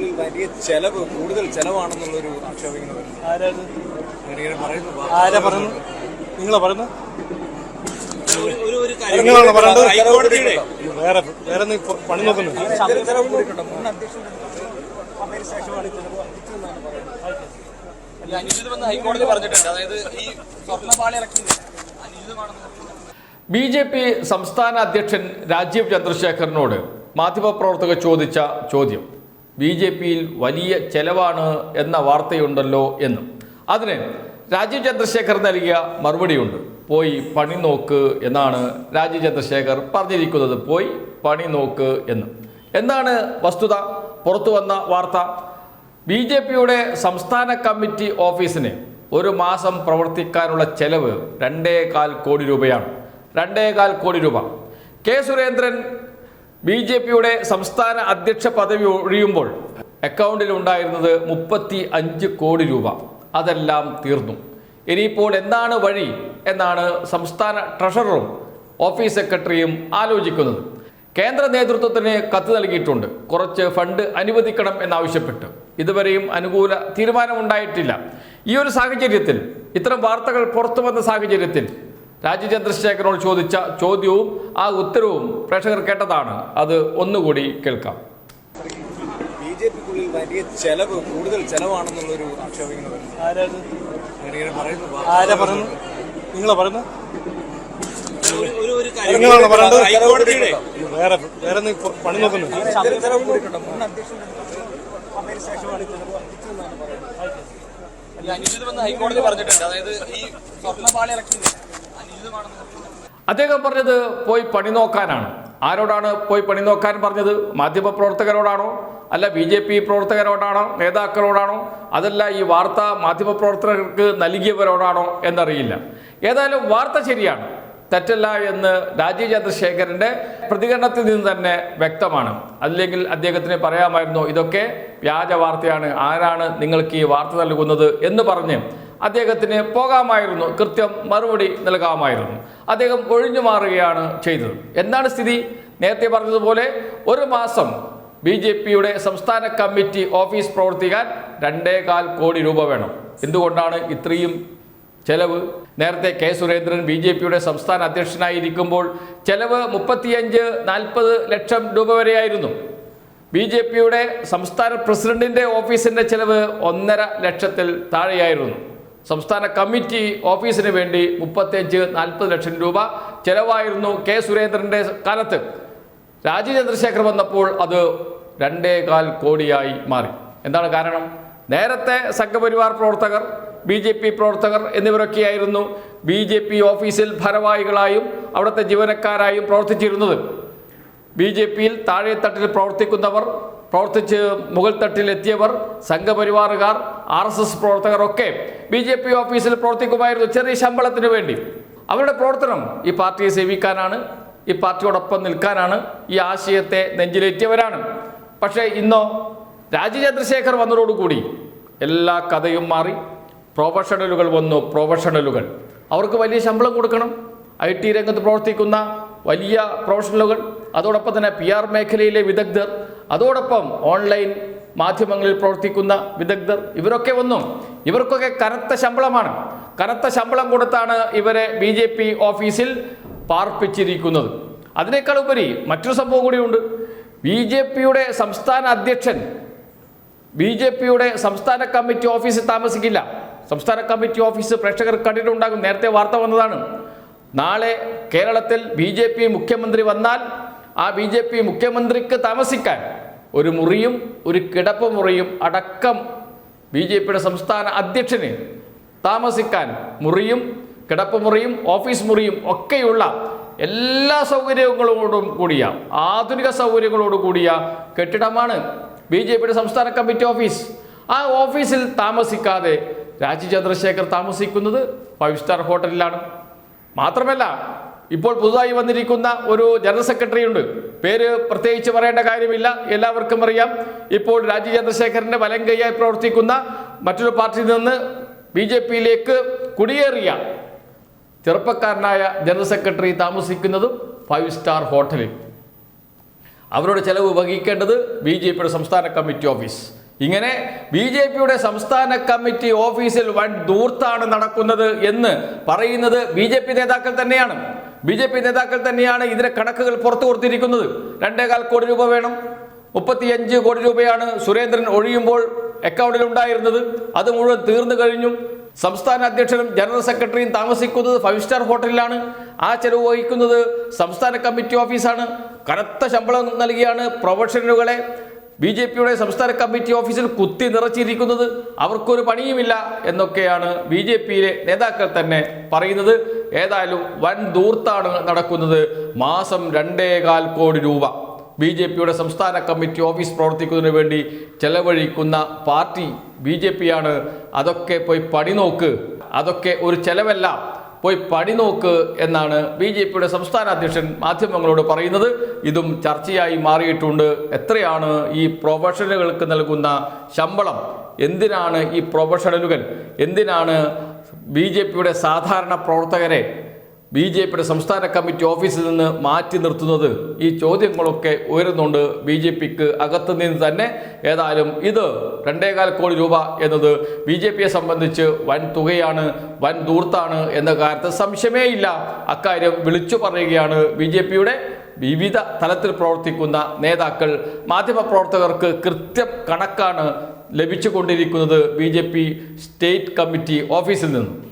ഉള്ളിൽ വലിയ ചെലവ് കൂടുതൽ ചെലവാണെന്നുള്ളൊരു ആക്ഷേപം ഇങ്ങനെ വരുന്നു. ആരാത്? അവരിങ്ങനെ പറയുന്നു ആരാ പറയുന്നത്? നിങ്ങളാ പറയുന്നത്? നിങ്ങളാണോ വേറെ വേറെ നീ പണി നോക്കുന്നു ഹൈക്കോടതി പറഞ്ഞിട്ടുണ്ട്. അതായത് ഈ സ്വർണപാളി ഇറക്കുന്നത് അനുചിതമാണെന്ന് ബി ജെ പി സംസ്ഥാന അധ്യക്ഷൻ രാജീവ് ചന്ദ്രശേഖരനോട് മാധ്യമപ്രവർത്തകർ ചോദിച്ച ചോദ്യം. ബി ജെ പിയിൽ വലിയ ചെലവാണ് എന്ന വാർത്തയുണ്ടല്ലോ എന്ന്. അതിന് രാജീവ് ചന്ദ്രശേഖർ നൽകിയ മറുപടിയുണ്ട്. പോയി പണി നോക്ക് എന്നാണ് രാജീവ് ചന്ദ്രശേഖർ പറഞ്ഞിരിക്കുന്നത്. പോയി പണി നോക്ക് എന്ന്. എന്താണ് വസ്തുത? പുറത്തു വന്ന വാർത്ത. ബി ജെ പിയുടെ സംസ്ഥാന കമ്മിറ്റി ഓഫീസിന് ഒരു മാസം പ്രവർത്തിക്കാനുള്ള ചെലവ് രണ്ടേകാൽ കോടി രൂപയാണ്. രണ്ടേകാൽ കോടി രൂപ. കെ സുരേന്ദ്രൻ ബി ജെ പിയുടെ സംസ്ഥാന അധ്യക്ഷ പദവി ഒഴിയുമ്പോൾ അക്കൗണ്ടിൽ ഉണ്ടായിരുന്നത് മുപ്പത്തി അഞ്ച് കോടി രൂപ. അതെല്ലാം തീർന്നു. ഇനിയിപ്പോൾ എന്താണ് വഴി എന്നാണ് സംസ്ഥാന ട്രഷററും ഓഫീസ് സെക്രട്ടറിയും ആലോചിക്കുന്നത്. കേന്ദ്ര നേതൃത്വത്തിന് കത്ത് നൽകിയിട്ടുണ്ട്. കുറച്ച് ഫണ്ട് അനുവദിക്കണം എന്നാവശ്യപ്പെട്ട്. ഇതുവരെയും അനുകൂല തീരുമാനമുണ്ടായിട്ടില്ല. ഈ ഒരു സാഹചര്യത്തിൽ ഇത്തരം വാർത്തകൾ പുറത്തു വന്ന സാഹചര്യത്തിൽ രാജീവ് ചന്ദ്രശേഖരനോട് ചോദിച്ച ചോദ്യവും ആ ഉത്തരവും പ്രേക്ഷകർ കേട്ടതാണ്. അത് ഒന്നുകൂടി കേൾക്കാം. ബി ജെ പിക്കുള്ളിൽ വലിയ ചെലവ് കൂടുതൽ ചെലവാണെന്നുള്ളൊരു ആക്ഷേപിക്കുന്നത് നിങ്ങളെ പറയുന്നു പറയുന്നത് വേറെ വേറെ പണി നോക്കുന്നു. അനുചിതമെന്ന് ഹൈക്കോടതി പറഞ്ഞിട്ടുണ്ട്. അതായത് ഈ സ്വർണപാളി അനുചിതമാണെന്ന് അദ്ദേഹം പറഞ്ഞത് പോയി പണി നോക്കാനാണ്. ആരോടാണ് പോയി പണി നോക്കാൻ പറഞ്ഞത്? മാധ്യമപ്രവർത്തകരോടാണോ അല്ല ബി ജെ പി പ്രവർത്തകരോടാണോ? നേതാക്കളോടാണോ? അതല്ല ഈ വാർത്ത മാധ്യമ മാധ്യമപ്രവർത്തകർക്ക് നൽകിയവരോടാണോ എന്നറിയില്ല. ഏതായാലും വാർത്ത ശരിയാണ്. തെറ്റല്ല എന്ന് രാജീവ് ചന്ദ്രശേഖരന്റെ പ്രതികരണത്തിൽ നിന്ന് തന്നെ വ്യക്തമാണ്. അല്ലെങ്കിൽ അദ്ദേഹത്തിന് പറയാമായിരുന്നു ഇതൊക്കെ വ്യാജ വാർത്തയാണ്. ആരാണ് നിങ്ങൾക്ക് ഈ വാർത്ത നൽകുന്നത്? എന്ന് പറഞ്ഞ് അദ്ദേഹത്തിന് പോകാമായിരുന്നു. കൃത്യം മറുപടി നൽകാമായിരുന്നു. അദ്ദേഹം ഒഴിഞ്ഞു മാറുകയാണ് ചെയ്തത്. എന്താണ് സ്ഥിതി? നേരത്തെ പറഞ്ഞതുപോലെ ഒരു മാസം ബി ജെ പിയുടെ സംസ്ഥാന കമ്മിറ്റി ഓഫീസ് പ്രവർത്തിക്കാൻ രണ്ടേകാൽ കോടി രൂപ വേണം. എന്തുകൊണ്ടാണ് ഇത്രയും ചെലവ്? നേരത്തെ കെ സുരേന്ദ്രൻ ബി ജെ പിയുടെ സംസ്ഥാന അധ്യക്ഷനായിരിക്കുമ്പോൾ ചെലവ് മുപ്പത്തിയഞ്ച് നാൽപ്പത് ലക്ഷം രൂപ വരെയായിരുന്നു. ബി ജെ പിയുടെ സംസ്ഥാന പ്രസിഡന്റിന്റെ ഓഫീസിന്റെ ചെലവ് ഒന്നര ലക്ഷത്തിൽ താഴെയായിരുന്നു. സംസ്ഥാന കമ്മിറ്റി ഓഫീസിന് വേണ്ടി മുപ്പത്തിയഞ്ച് നാൽപ്പത് ലക്ഷം രൂപ ചെലവായിരുന്നു കെ സുരേന്ദ്രന്റെ കാലത്ത്. രാജീവ് ചന്ദ്രശേഖർ വന്നപ്പോൾ അത് രണ്ടേകാൽ കോടിയായി മാറി. എന്താണ് കാരണം? നേരത്തെ സംഘപരിവാർ പ്രവർത്തകർ ബി ജെ പി പ്രവർത്തകർ എന്നിവരൊക്കെയായിരുന്നു ബി ജെ പി ഓഫീസിൽ ഭാരവാഹികളായും അവിടുത്തെ ജീവനക്കാരായും പ്രവർത്തിച്ചിരുന്നത്. ബി ജെ പിയിൽ താഴെത്തട്ടിൽ പ്രവർത്തിക്കുന്നവർ പ്രവർത്തിച്ച് മുഗൾ തട്ടിലെത്തിയവർ സംഘപരിവാറുകാർ ആർ എസ് എസ് പ്രവർത്തകരൊക്കെ ബി ജെ പി ഓഫീസിൽ പ്രവർത്തിക്കുമായിരുന്നു ചെറിയ ശമ്പളത്തിന് വേണ്ടി. അവരുടെ പ്രവർത്തനം ഈ പാർട്ടിയെ സേവിക്കാനാണ് ഈ പാർട്ടിയോടൊപ്പം നിൽക്കാനാണ് ഈ ആശയത്തെ നെഞ്ചിലേറ്റിയവരാണ്. പക്ഷേ ഇന്നോ രാജി ചന്ദ്രശേഖർ വന്നതോടുകൂടി എല്ലാ കഥയും മാറി പ്രൊഫഷണലുകൾ വന്നു പ്രൊഫഷണലുകൾ. അവർക്ക് വലിയ ശമ്പളം കൊടുക്കണം ഐ ടി രംഗത്ത് പ്രവർത്തിക്കുന്ന വലിയ പ്രൊഫഷണലുകൾ അതോടൊപ്പം തന്നെ പി ആർ മേഖലയിലെ വിദഗ്ധർ അതോടൊപ്പം ഓൺലൈൻ മാധ്യമങ്ങളിൽ പ്രവർത്തിക്കുന്ന വിദഗ്ധർ ഇവരൊക്കെ വന്നു. ഇവർക്കൊക്കെ കനത്ത ശമ്പളമാണ്. കനത്ത ശമ്പളം കൊടുത്താണ് ഇവരെ ബി ജെ പി ഓഫീസിൽ പാർപ്പിച്ചിരിക്കുന്നത്. അതിനേക്കാൾ ഉപരി മറ്റൊരു സംഭവം കൂടിയുണ്ട്. ബി ജെ പിയുടെ സംസ്ഥാന അധ്യക്ഷൻ ബി ജെ പിയുടെ സംസ്ഥാന കമ്മിറ്റി ഓഫീസിൽ താമസിക്കില്ല. സംസ്ഥാന കമ്മിറ്റി ഓഫീസ് പ്രേക്ഷകർ കണ്ടിട്ടുണ്ടാകും. നേരത്തെ വാർത്ത വന്നതാണ്. നാളെ കേരളത്തിൽ ബി മുഖ്യമന്ത്രി വന്നാൽ ആ ബി ജെ പി മുഖ്യമന്ത്രിക്ക് താമസിക്കാൻ ഒരു മുറിയും ഒരു കിടപ്പ് മുറിയും അടക്കം ബി ജെ പിയുടെ സംസ്ഥാന അധ്യക്ഷന് താമസിക്കാൻ മുറിയും കിടപ്പ് മുറിയും ഓഫീസ് മുറിയും ഒക്കെയുള്ള എല്ലാ സൗകര്യങ്ങളോടും കൂടിയ ആധുനിക സൗകര്യങ്ങളോട് കൂടിയ കെട്ടിടമാണ് ബി ജെ പിയുടെ സംസ്ഥാന കമ്മിറ്റി ഓഫീസ്. ആ ഓഫീസിൽ താമസിക്കാതെ രാജീവ് ചന്ദ്രശേഖർ താമസിക്കുന്നത് ഫൈവ് സ്റ്റാർ ഹോട്ടലിലാണ്. മാത്രമല്ല ഇപ്പോൾ പുതുതായി വന്നിരിക്കുന്ന ഒരു ജനറൽ സെക്രട്ടറി ഉണ്ട് പേര് പ്രത്യേകിച്ച് പറയേണ്ട കാര്യമില്ല. എല്ലാവർക്കും അറിയാം. ഇപ്പോൾ രാജീവ് ചന്ദ്രശേഖരന്റെ വലം കൈയായി പ്രവർത്തിക്കുന്ന മറ്റൊരു പാർട്ടിയിൽ നിന്ന് ബി ജെ പിയിലേക്ക് കുടിയേറിയ ചെറുപ്പക്കാരനായ ജനറൽ സെക്രട്ടറി താമസിക്കുന്നതും ഫൈവ് സ്റ്റാർ ഹോട്ടലിൽ. അവരുടെ ചെലവ് വഹിക്കേണ്ടത് ബി ജെ പിയുടെ സംസ്ഥാന കമ്മിറ്റി ഓഫീസ്. ഇങ്ങനെ ബി ജെ പിയുടെ സംസ്ഥാന കമ്മിറ്റി ഓഫീസിൽ വൻ ദൂർത്താണ് നടക്കുന്നത് എന്ന് പറയുന്നത് ബി ജെ പി നേതാക്കൾ തന്നെയാണ്. ബി ജെ പി നേതാക്കൾ തന്നെയാണ് ഇതിന്റെ കണക്കുകൾ പുറത്തു കൊടുത്തിരിക്കുന്നത്. രണ്ടേകാൽ കോടി രൂപ വേണം. മുപ്പത്തിയഞ്ച് കോടി രൂപയാണ് സുരേന്ദ്രൻ ഒഴിയുമ്പോൾ അക്കൗണ്ടിൽ ഉണ്ടായിരുന്നത്. അത് മുഴുവൻ തീർന്നു കഴിഞ്ഞു. സംസ്ഥാന അധ്യക്ഷനും ജനറൽ സെക്രട്ടറിയും താമസിക്കുന്നത് ഫൈവ് സ്റ്റാർ ഹോട്ടലിലാണ്. ആ ചെലവ് വഹിക്കുന്നത് സംസ്ഥാന കമ്മിറ്റി ഓഫീസാണ്. കനത്ത ശമ്പളം നൽകിയാണ് പ്രൊഫഷണലുകളെ. ബി ജെ പിയുടെ സംസ്ഥാന കമ്മിറ്റി ഓഫീസിൽ കുത്തി നിറച്ചിരിക്കുന്നത് അവർക്കൊരു പണിയുമില്ല എന്നൊക്കെയാണ് ബി ജെ പിയിലെ നേതാക്കൾ തന്നെ പറയുന്നത്. ഏതായാലും വൻ ദൂർത്താണ് നടക്കുന്നത്. മാസം രണ്ടേകാൽ കോടി രൂപ ബി ജെ പിയുടെ സംസ്ഥാന കമ്മിറ്റി ഓഫീസ് പ്രവർത്തിക്കുന്നതിന് വേണ്ടി ചെലവഴിക്കുന്ന പാർട്ടി ബി ജെ പി ആണ്. അതൊക്കെ പോയി പണി നോക്ക്. അതൊക്കെ ഒരു ചെലവല്ല. പോയി പണി നോക്ക് എന്നാണ് ബി ജെ പിയുടെ സംസ്ഥാന അധ്യക്ഷൻ മാധ്യമങ്ങളോട് പറയുന്നത്. ഇതും ചർച്ചയായി മാറിയിട്ടുണ്ട്. എത്രയാണ് ഈ പ്രൊഫഷണലുകൾക്ക് നൽകുന്ന ശമ്പളം? എന്തിനാണ് ഈ പ്രൊഫഷണലുകൾ? എന്തിനാണ് ബി ജെ പിയുടെ സാധാരണ പ്രവർത്തകരെ ബി ജെ പിയുടെ സംസ്ഥാന കമ്മിറ്റി ഓഫീസിൽ നിന്ന് മാറ്റി നിർത്തുന്നത് ഈ ചോദ്യങ്ങളൊക്കെ ഉയരുന്നുണ്ട്. ബി ജെ പിക്ക് അകത്തു നിന്ന് തന്നെ ഏതായാലും ഇത് രണ്ടേകാൽ കോടി രൂപ എന്നത് ബി ജെ പിയെ സംബന്ധിച്ച് വൻ തുകയാണ് വൻ ദൂർത്താണ് എന്ന കാര്യത്തിൽ സംശയമേ ഇല്ല. അക്കാര്യം വിളിച്ചു പറയുകയാണ് ബി ജെ പിയുടെ വിവിധ തലത്തിൽ പ്രവർത്തിക്കുന്ന നേതാക്കൾ. മാധ്യമപ്രവർത്തകർക്ക് കൃത്യം കണക്കാണ് ലഭിച്ചുകൊണ്ടിരിക്കുന്നത് B J P state committee ഓഫീസിൽ നിന്നും.